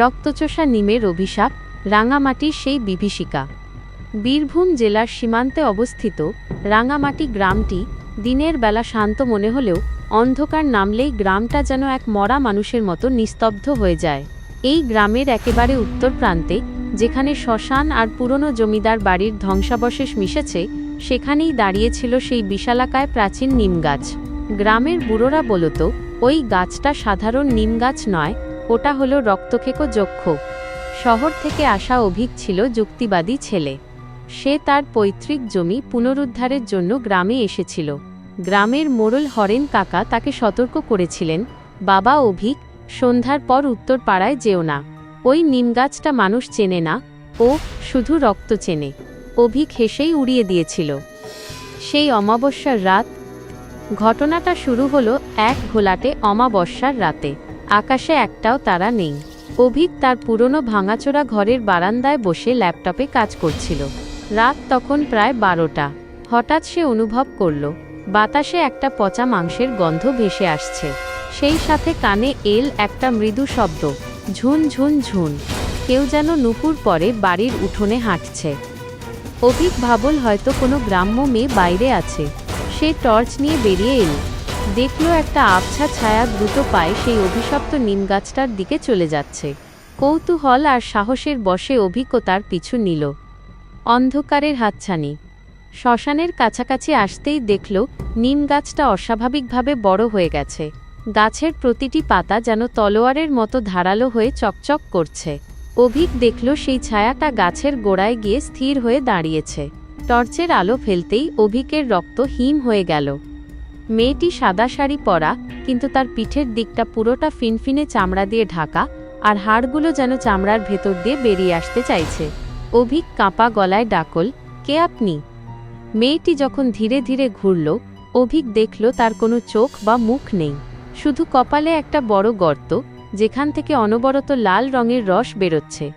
রক্তচোষা নিমের অভিশাপ রাঙামাটির সেই বিভীষিকা। বীরভূম জেলার সীমান্তে অবস্থিত রাঙামাটি গ্রামটি দিনের বেলা শান্ত মনে হলেও অন্ধকার নামলেই গ্রামটা যেন এক মরা মানুষের মতো নিস্তব্ধ হয়ে যায়। এই গ্রামের একেবারে উত্তর প্রান্তে, যেখানে শ্মশান আর পুরনো জমিদার বাড়ির ধ্বংসাবশেষ মিশেছে, সেখানেই দাঁড়িয়েছিল সেই বিশালাকায় প্রাচীন নিম গাছ। গ্রামের বুড়োরা বলতো, ওই গাছটা সাধারণ নিম গাছ নয় ওটা হলো রক্তখেকো যক্ষ। শহর থেকে আসা অভিক ছিল যুক্তিবাদী ছেলে। সে তার পৈতৃক জমি পুনরুদ্ধারের জন্য গ্রামে এসেছিল। গ্রামের মোড়ল হরেন কাকা তাকে সতর্ক করেছিলেন, বাবা অভিক, সন্ধ্যার পর উত্তর পাড়ায় যেও না। ওই নিমগাছটা মানুষ চেনে না, ও শুধু রক্ত চেনে। অভিক হেসেই উড়িয়ে দিয়েছিল। সেই অমাবস্যার রাত, ঘটনাটা শুরু হলো এক ঘোলাটে অমাবস্যার রাতে। আকাশে একটাও তারা নেই। অভিক তার পুরনো ভাঙাচোরা ঘরের বারান্দায় বসে ল্যাপটপে কাজ করছিল। রাত তখন প্রায় বারোটা। হঠাৎ সে অনুভব করল, বাতাসে একটা পচা মাংসের গন্ধ ভেসে আসছে। সেই সাথে কানে এল একটা মৃদু শব্দ, ঝুন ঝুন ঝুন। কেউ যেন নুপুর পরে বাড়ির উঠোনে হাঁটছে। অভিক ভাবল হয়তো কোনো গ্রাম্য মেয়ে বাইরে আছে। সে টর্চ নিয়ে বেরিয়ে এল। দেখল একটা আবছা ছায়া দ্রুত পায়ে সেই অভিশপ্ত নিমগাছটার দিকে চলে যাচ্ছে। কৌতূহল আর সাহসের বসে অভিজ্ঞতার পিছু নিল। অন্ধকারের হাতছানি। শ্মশানের কাছাকাছি আসতেই দেখল নিম গাছটা অস্বাভাবিকভাবে বড় হয়ে গেছে। গাছের প্রতিটি পাতা যেন তলোয়ারের মতো ধারালো হয়ে চকচক করছে। অভিক দেখল সেই ছায়াটা গাছের গোড়ায় গিয়ে স্থির হয়ে দাঁড়িয়েছে। টর্চের আলো ফেলতেই অভিকের রক্ত হিম হয়ে গেল। মেয়েটি সাদা শাড়ি পরা, কিন্তু তার পিঠের দিকটা পুরোটা ফিনফিনে চামড়া দিয়ে ঢাকা আর হাড়গুলো যেন চামড়ার ভেতর দিয়ে বেরিয়ে আসতে চাইছে। অভিক কাঁপা গলায় ডাকল, কে আপনি? মেয়েটি যখন ধীরে ধীরে ঘুরল, অভিক দেখল তার কোনো চোখ বা মুখ নেই। শুধু কপালে একটা বড় গর্ত, যেখান থেকে অনবরত লাল রঙের রস বেরোচ্ছে।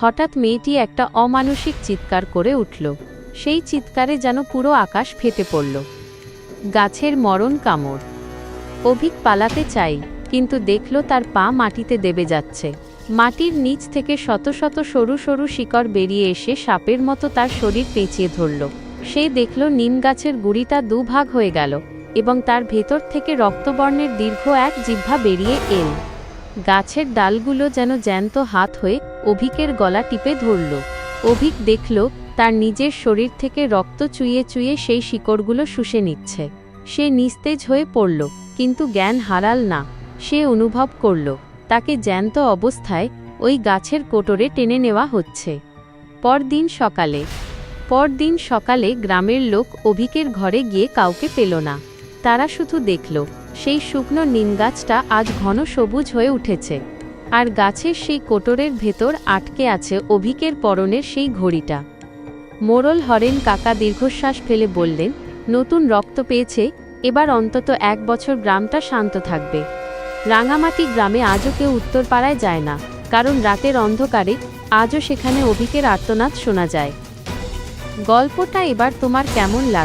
হঠাৎ মেয়েটি একটা অমানসিক চিৎকার করে উঠল। সেই চিৎকারে যেন পুরো আকাশ ফেটে পড়ল। গাছের মরণ কামড়। অভিক পালাতে চাই, কিন্তু দেখল তার পা মাটিতে দেবে যাচ্ছে। মাটির নিচ থেকে শত শত সরু সরু শিকড় বেরিয়ে এসে সাপের মতো তার শরীর পেঁচিয়ে ধরল। সে দেখল নিম গাছের গুড়িটা দুভাগ হয়ে গেল এবং তার ভেতর থেকে রক্তবর্ণের দীর্ঘ এক জিহ্বা বেরিয়ে এল। গাছের ডালগুলো যেন জ্যান্ত হাত হয়ে অভিকের গলা টিপে ধরল। অভিক দেখল তার নিজের শরীর থেকে রক্ত চুইয়ে চুইয়ে সেই শিকড়গুলো শুষে নিচ্ছে। সে নিস্তেজ হয়ে পড়ল, কিন্তু জ্ঞান হারাল না। সে অনুভব করল, তাকে জ্যান্ত অবস্থায় ওই গাছের কোটরে টেনে নেওয়া হচ্ছে। পরদিন সকালে পরদিন সকালে গ্রামের লোক অভিকের ঘরে গিয়ে কাউকে পেল না। তারা শুধু দেখল, সেই শুকনো নিম গাছটা আজ ঘন সবুজ হয়ে উঠেছে। আর গাছের সেই কোটরের ভেতর আটকে আছে অভিকের পরনের সেই ঘড়িটা। মোড়ল হরেন কাকা দীর্ঘশ্বাস ফেলে বললেন, নতুন রক্ত পেয়েছে, এবার অন্তত এক বছর গ্রামটা শান্ত থাকবে। রাঙামাটি গ্রামে আজও কেউ উত্তর পাড়ায় যায় না, কারণ রাতের অন্ধকারে আজও সেখানে অভিকের আর্তনাদ শোনা যায়। গল্পটা এবার তোমার কেমন লাগ